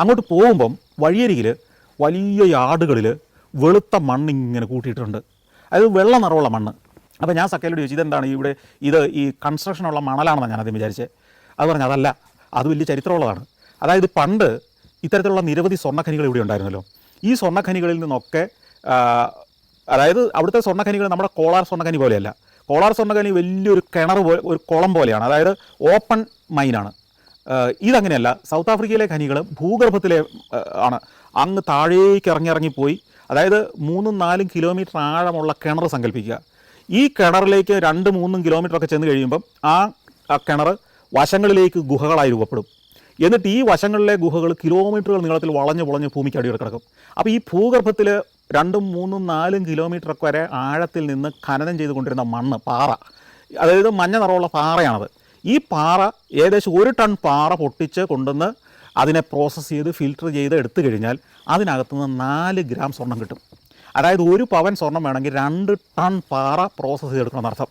അങ്ങോട്ട് പോകുമ്പം വഴിയരികിൽ വലിയ യാടുകളിൽ വെളുത്ത മണ്ണ് ഇങ്ങനെ കൂട്ടിയിട്ടുണ്ട്. അതായത് വെള്ള നിറവുള്ള മണ്ണ്. അപ്പോൾ ഞാൻ സക്കയിലോട് ചോദിച്ചു ഇതെന്താണ് ഇവിടെ ഇത് ഈ കൺസ്ട്രക്ഷനുള്ള മണലാണെന്നാണ് ആദ്യം വിചാരിച്ചത് അത് പറഞ്ഞു അതല്ല അത് വലിയ ചരിത്രമുള്ളതാണ്. അതായത് പണ്ട് ഇത്തരത്തിലുള്ള നിരവധി സ്വർണഖനികൾ ഇവിടെ ഉണ്ടായിരുന്നല്ലോ. ഈ സ്വർണഖനികളിൽ നിന്നൊക്കെ അതായത് അവിടുത്തെ സ്വർണഖനികൾ നമ്മുടെ കോളാർ സ്വർണഖനി പോലെയല്ല. കോളാർ സ്വർണഖനി വലിയൊരു കിണർ പോലെ ഒരു കുളം പോലെയാണ്. അതായത് ഓപ്പൺ മൈനാണ്. ഇതങ്ങനെയല്ല. സൗത്ത് ആഫ്രിക്കയിലെ ഖനികൾ ഭൂഗർഭത്തിലെ ആണ്. അങ്ങ് താഴേക്ക് ഇറങ്ങി ഇറങ്ങിപ്പോയി. അതായത് മൂന്നും നാലും കിലോമീറ്റർ ആഴമുള്ള കിണർ സങ്കല്പിക്കുക. ഈ കിണറിലേക്ക് രണ്ട് മൂന്നും കിലോമീറ്റർ ഒക്കെ ചെന്ന് കഴിയുമ്പം ആ കിണർ വശങ്ങളിലേക്ക് ഗുഹകളായി രൂപപ്പെടും. എന്നിട്ട് ഈ വശങ്ങളിലെ ഗുഹകൾ കിലോമീറ്ററുകൾ നീളത്തിൽ വളഞ്ഞ് വളഞ്ഞ് ഭൂമിക്ക് അടിയിൽ കിടക്കും. അപ്പോൾ ഈ ഭൂഗർഭത്തിൽ രണ്ടും മൂന്നും നാലും കിലോമീറ്റർ ഒക്കെ വരെ ആഴത്തിൽ നിന്ന് ഖനനം ചെയ്തുകൊണ്ടിരുന്ന മണ്ണ് പാറ. അതായത് മഞ്ഞ നിറമുള്ള പാറയാണത്. ഈ പാറ ഏകദേശം ഒരു ടൺ പാറ പൊട്ടിച്ച് കൊണ്ടുവന്ന് അതിനെ പ്രോസസ്സ് ചെയ്ത് ഫിൽട്ടർ ചെയ്ത് എടുത്തു കഴിഞ്ഞാൽ അതിനകത്തുനിന്ന് നാല് ഗ്രാം സ്വർണം കിട്ടും. അതായത് ഒരു പവൻ സ്വർണം വേണമെങ്കിൽ രണ്ട് ടൺ പാറ പ്രോസസ്സ് ചെയ്തെടുക്കണം എന്നർത്ഥം.